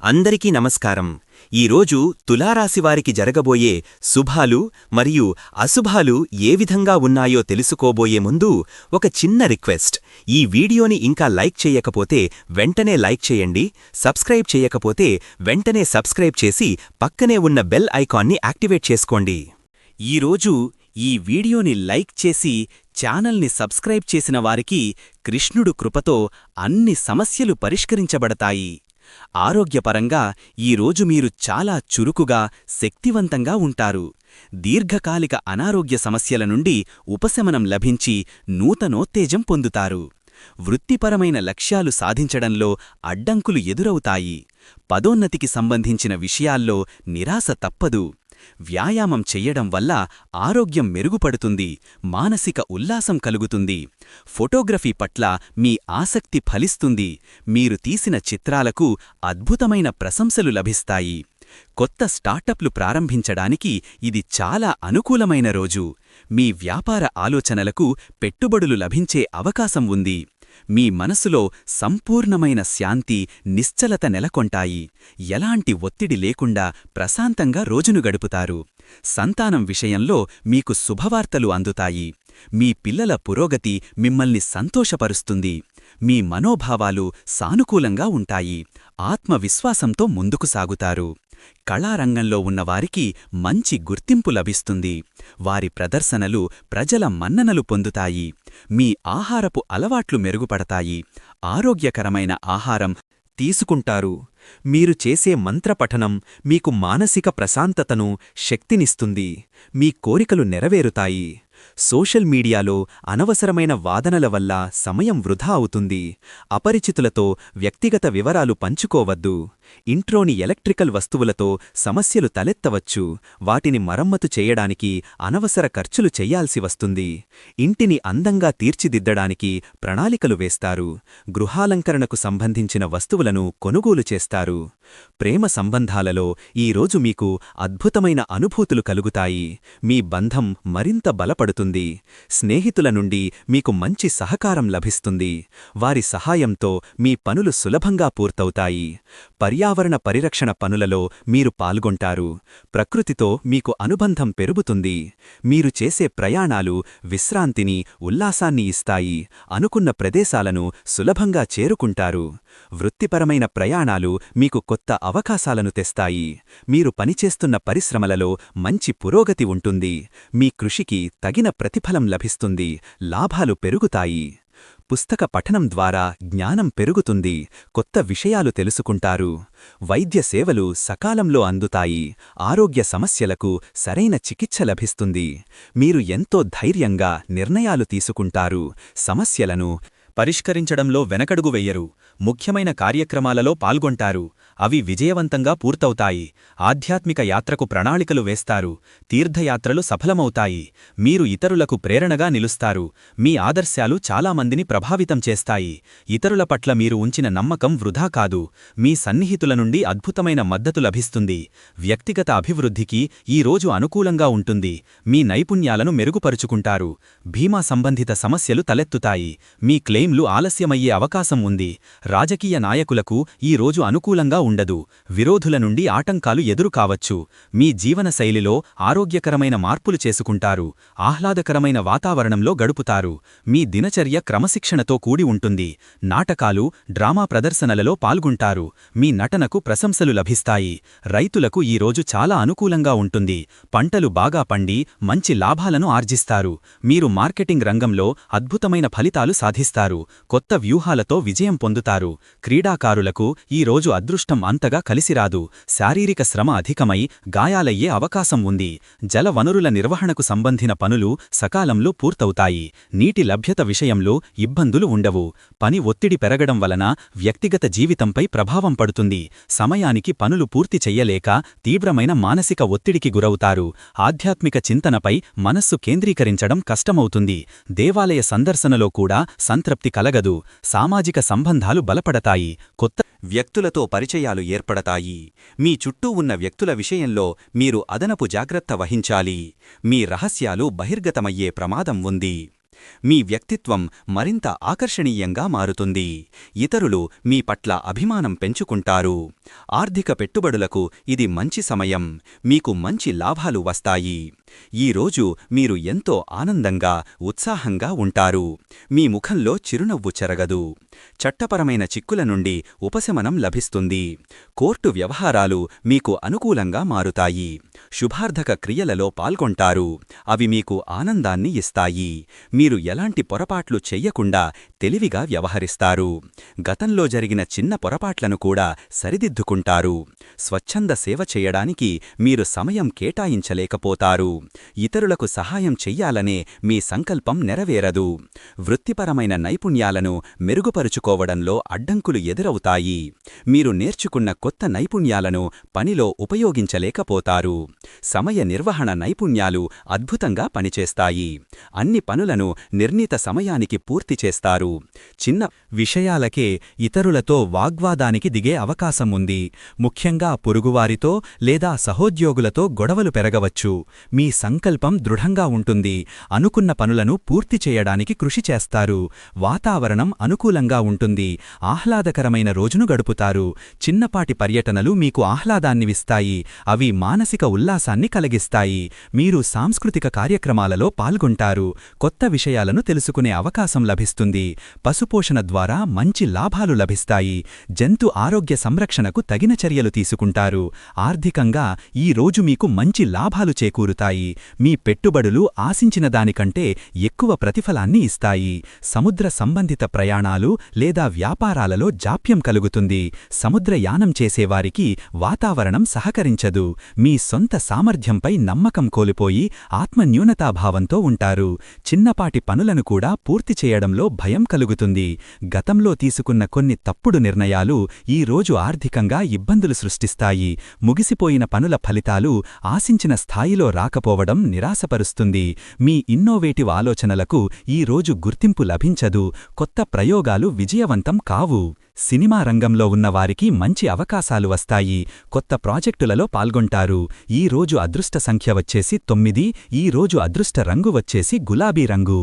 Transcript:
అందరికీ నమస్కారం. ఈరోజు తులారాశివారికి జరగబోయే శుభాలు మరియు అశుభాలు ఏ విధంగా ఉన్నాయో తెలుసుకోబోయే ముందు ఒక చిన్న రిక్వెస్ట్. ఈ వీడియోని ఇంకా లైక్ చేయకపోతే వెంటనే లైక్ చేయండి సబ్స్క్రైబ్ చేయకపోతే వెంటనే సబ్స్క్రైబ్ చేసి పక్కనే ఉన్న బెల్ ఐకాన్ని యాక్టివేట్ చేసుకోండి. ఈరోజు ఈ వీడియోని లైక్ చేసి ఛానల్ని సబ్స్క్రైబ్ చేసిన వారికి కృష్ణుడు కృపతో అన్ని సమస్యలు పరిష్కరించబడతాయి. ఆరోగ్యపరంగా ఈరోజు మీరు చాలా చురుకుగా శక్తివంతంగా ఉంటారు. దీర్ఘకాలిక అనారోగ్య సమస్యల నుండి ఉపశమనం లభించి నూతనోత్తేజం పొందుతారు. వృత్తిపరమైన లక్ష్యాలు సాధించడంలో అడ్డంకులు ఎదురవుతాయి. పదోన్నతికి సంబంధించిన విషయాల్లో నిరాశ తప్పదు. వ్యాయామం చెయ్యడం వల్ల ఆరోగ్యం మెరుగుపడుతుంది మానసిక ఉల్లాసం కలుగుతుంది. ఫోటోగ్రఫీ పట్ల మీ ఆసక్తి ఫలిస్తుంది. మీరు తీసిన చిత్రాలకు అద్భుతమైన ప్రశంసలు లభిస్తాయి. కొత్త స్టార్టప్లు ప్రారంభించడానికి ఇది చాలా అనుకూలమైన రోజు. మీ వ్యాపార ఆలోచనలకు పెట్టుబడులు లభించే అవకాశం ఉంది. మీ మనసులో సంపూర్ణమైన శాంతి నిశ్చలత నెలకొంటాయి. ఎలాంటి ఒత్తిడి లేకుండా ప్రశాంతంగా రోజును గడుపుతారు. సంతానం విషయంలో మీకు శుభవార్తలు అందుతాయి. మీ పిల్లల పురోగతి మిమ్మల్ని సంతోషపరుస్తుంది. మీ మనోభావాలు సానుకూలంగా ఉంటాయి. ఆత్మవిశ్వాసంతో ముందుకు సాగుతారు. కళారంగంలో ఉన్నవారికి మంచి గుర్తింపు లభిస్తుంది. వారి ప్రదర్శనలు ప్రజల మన్ననలు పొందుతాయి. మీ ఆహారపు అలవాట్లు మెరుగుపడతాయి. ఆరోగ్యకరమైన ఆహారం తీసుకుంటారు. మీరు చేసే మంత్రపఠనం మీకు మానసిక ప్రశాంతతను శక్తినిస్తుంది. మీ కోరికలు నెరవేరుతాయి. సోషల్ మీడియాలో అనవసరమైన వాదనల వల్ల సమయం వృధా అవుతుంది. అపరిచితులతో వ్యక్తిగత వివరాలు పంచుకోవద్దు. ఇంట్రోని ఎలక్ట్రికల్ వస్తువులతో సమస్యలు తలెత్తవచ్చు. వాటిని మరమ్మతు చేయడానికి అనవసర ఖర్చులు చెయ్యాల్సి వస్తుంది. ఇంటిని అందంగా తీర్చిదిద్దడానికి ప్రణాళికలు వేస్తారు. గృహాలంకరణకు సంబంధించిన వస్తువులను కొనుగోలు చేస్తారు. ప్రేమ సంబంధాలలో ఈరోజు మీకు అద్భుతమైన అనుభూతులు కలుగుతాయి. మీ బంధం మరింత బలపడుతుంది స్నేహితుల నుండి మీకు మంచి సహకారం లభిస్తుంది. వారి సహాయంతో మీ పనులు సులభంగా పూర్తవుతాయి. పర్యావరణ పరిరక్షణ పనులలో మీరు పాల్గొంటారు. ప్రకృతితో మీకు అనుబంధం పెరుగుతుంది. మీరు చేసే ప్రయాణాలు విశ్రాంతిని ఉల్లాసాన్ని ఇస్తాయి. అనుకున్న ప్రదేశాలను సులభంగా చేరుకుంటారు. వృత్తిపరమైన ప్రయాణాలు మీకు కొత్త అవకాశాలను తెస్తాయి. మీరు పనిచేస్తున్న పరిశ్రమలలో మంచి పురోగతి ఉంటుంది. మీ కృషికి తగిన ప్రతిఫలం లభిస్తుంది లాభాలు పెరుగుతాయి. పుస్తక పఠనం ద్వారా జ్ఞానం పెరుగుతుంది కొత్త విషయాలు తెలుసుకుంటారు. వైద్య సేవలు సకాలంలో అందుతాయి ఆరోగ్య సమస్యలకు సరైన చికిత్స లభిస్తుంది. మీరు ఎంతో ధైర్యంగా నిర్ణయాలు తీసుకుంటారు సమస్యలను పరిష్కరించడంలో వెనకడుగు వెయ్యరు ముఖ్యమైన కార్యక్రమాలలో పాల్గొంటారు. అవి విజయవంతంగా పూర్తవుతాయి. ఆధ్యాత్మిక యాత్రకు ప్రణాళికలు వేస్తారు. తీర్థయాత్రలు సఫలమవుతాయి. మీరు ఇతరులకు ప్రేరణగా నిలుస్తారు. మీ ఆదర్శాలు చాలామందిని ప్రభావితం చేస్తాయి. ఇతరుల పట్ల మీరు ఉంచిన నమ్మకం వృధా కాదు. మీ సన్నిహితుల నుండి అద్భుతమైన మద్దతు లభిస్తుంది. వ్యక్తిగత అభివృద్ధికి ఈ రోజు అనుకూలంగా ఉంటుంది. మీ నైపుణ్యాలను మెరుగుపరుచుకుంటారు. భీమా సంబంధిత సమస్యలు తలెత్తుతాయి. మీ క్లెయిమ్ క్లెయిమ్లు ఆలస్యమయ్యే అవకాశం ఉంది. రాజకీయ నాయకులకు ఈ రోజు అనుకూలంగా ఉండదు. విరోధుల నుండి ఆటంకాలు ఎదురుకావచ్చు మీ జీవనశైలిలో ఆరోగ్యకరమైన మార్పులు చేసుకుంటారు. ఆహ్లాదకరమైన వాతావరణంలో గడుపుతారు. మీ దినచర్య క్రమశిక్షణతో కూడి ఉంటుంది. నాటకాలు డ్రామా ప్రదర్శనలలో పాల్గొంటారు. మీ నటనకు ప్రశంసలు లభిస్తాయి. రైతులకు ఈ రోజు చాలా అనుకూలంగా ఉంటుంది. పంటలు బాగా పండి మంచి లాభాలను ఆర్జిస్తారు. మీరు మార్కెటింగ్ రంగంలో అద్భుతమైన ఫలితాలు సాధిస్తారు. కొత్త వ్యూహాలతో విజయం పొందుతారు. క్రీడాకారులకు ఈ రోజు అదృష్టం అంతగా కలిసిరాదు. శారీరక శ్రమ అధికమై గాయాలయ్యే అవకాశం ఉంది. జల వనరుల నిర్వహణకు సంబంధిన పనులు సకాలంలో పూర్తవుతాయి. నీటి లభ్యత విషయంలో ఇబ్బందులు ఉండవు. పని ఒత్తిడి పెరగడం వలన వ్యక్తిగత జీవితంపై ప్రభావం పడుతుంది. సమయానికి పనులు పూర్తి చెయ్యలేక తీవ్రమైన మానసిక ఒత్తిడికి గురవుతారు. ఆధ్యాత్మిక చింతనపై మనస్సు కేంద్రీకరించడం కష్టమవుతుంది. దేవాలయ సందర్శనలో కూడా సంతృప్తి కలగదు. సామాజిక సంబంధాలు బలపడతాయి. కొత్త వ్యక్తులతో పరిచయాలు ఏర్పడతాయి. మీ చుట్టూ ఉన్న వ్యక్తుల విషయంలో మీరు అదనపు జాగ్రత్త వహించాలి. మీ రహస్యాలు బహిర్గతమయ్యే ప్రమాదం ఉంది. మీ వ్యక్తిత్వం మరింత ఆకర్షణీయంగా మారుతుంది. ఇతరులు మీ పట్ల అభిమానం పెంచుకుంటారు. ఆర్థిక పెట్టుబడులకు ఇది మంచి సమయం. మీకు మంచి లాభాలు వస్తాయి. ఈ రోజు మీరు ఎంతో ఆనందంగా ఉత్సాహంగా ఉంటారు. మీ ముఖంలో చిరునవ్వు చెరగదు. చట్టపరమైన చిక్కుల నుండి ఉపశమనం లభిస్తుంది. కోర్టు వ్యవహారాలు మీకు అనుకూలంగా మారుతాయి. శుభార్థక క్రియలలో పాల్గొంటారు. అవి మీకు ఆనందాన్ని ఇస్తాయి. మీరు ఎలాంటి పొరపాట్లు చెయ్యకుండా తెలివిగా వ్యవహరిస్తారు. గతంలో జరిగిన చిన్న పొరపాట్లను కూడా సరిదిద్దుకుంటారు. స్వచ్ఛంద సేవ చేయడానికి మీరు సమయం కేటాయించలేకపోతారు. ఇతరులకు సహాయం చెయ్యాలనే మీ సంకల్పం నెరవేరదు. వృత్తిపరమైన నైపుణ్యాలను మెరుగుపరుచుకోవడంలో అడ్డంకులు ఎదురవుతాయి. మీరు నేర్చుకున్న కొత్త నైపుణ్యాలను పనిలో ఉపయోగించలేకపోతారు. సమయ నిర్వహణ నైపుణ్యాలు అద్భుతంగా పనిచేస్తాయి. అన్ని పనులను నిర్ణీత సమయానికి పూర్తి చేస్తారు. చిన్న విషయాలకే ఇతరులతో వాగ్వాదానికి దిగే అవకాశం ఉంది ముఖ్యంగా పొరుగువారితో లేదా సహోద్యోగులతో గొడవలు పెరగవచ్చు. మీ సంకల్పం దృఢంగా ఉంటుంది. అనుకున్న పనులను పూర్తి చేయడానికి కృషి చేస్తారు. వాతావరణం అనుకూలంగా ఉంటుంది. ఆహ్లాదకరమైన రోజును గడుపుతారు. చిన్నపాటి పర్యటనలు మీకు ఆహ్లాదాన్నివిస్తాయి అవి మానసిక ఉల్లాసాన్ని కలిగిస్తాయి. మీరు సాంస్కృతిక కార్యక్రమాలలో పాల్గొంటారు. కొత్త విషయాలను తెలుసుకునే అవకాశం లభిస్తుంది. పశుపోషణ ద్వారా మంచి లాభాలు లభిస్తాయి. జంతు ఆరోగ్య సంరక్షణకు తగిన చర్యలు తీసుకుంటారు. ఆర్థికంగా ఈ రోజు మీకు మంచి లాభాలు చేకూరుతాయి. మీ పెట్టుబడులు ఆశించిన దానికంటే ఎక్కువ ప్రతిఫలాన్ని ఇస్తాయి. సముద్ర సంబంధిత ప్రయాణాలు లేదా వ్యాపారాలలో జాప్యం కలుగుతుంది. సముద్రయానం చేసేవారికి వాతావరణం సహకరించదు. మీ సొంత సామర్థ్యంపై నమ్మకం కోల్పోయి ఆత్మన్యూనతాభావంతో ఉంటారు. చిన్నపాటి పనులను కూడా పూర్తి చేయడంలో భయం కలుగుతుంది. గతంలో తీసుకున్న కొన్ని తప్పుడు నిర్ణయాలు ఈరోజు ఆర్థికంగా ఇబ్బందులు సృష్టిస్తాయి. ముగిసిపోయిన పనుల ఫలితాలు ఆశించిన స్థాయిలో రాకపోవడం నిరాశపరుస్తుంది. మీ ఇన్నోవేటివ్ ఆలోచనలకు ఈ రోజు గుర్తింపు లభించదు. కొత్త ప్రయోగాలు విజయవంతం కావు. సినిమా రంగంలో ఉన్నవారికి మంచి అవకాశాలు వస్తాయి. కొత్త ప్రాజెక్టులలో పాల్గొంటారు. ఈరోజు అదృష్ట సంఖ్య వచ్చేసి తొమ్మిది ఈ రోజు అదృష్ట రంగు వచ్చేసి గులాబీ రంగు.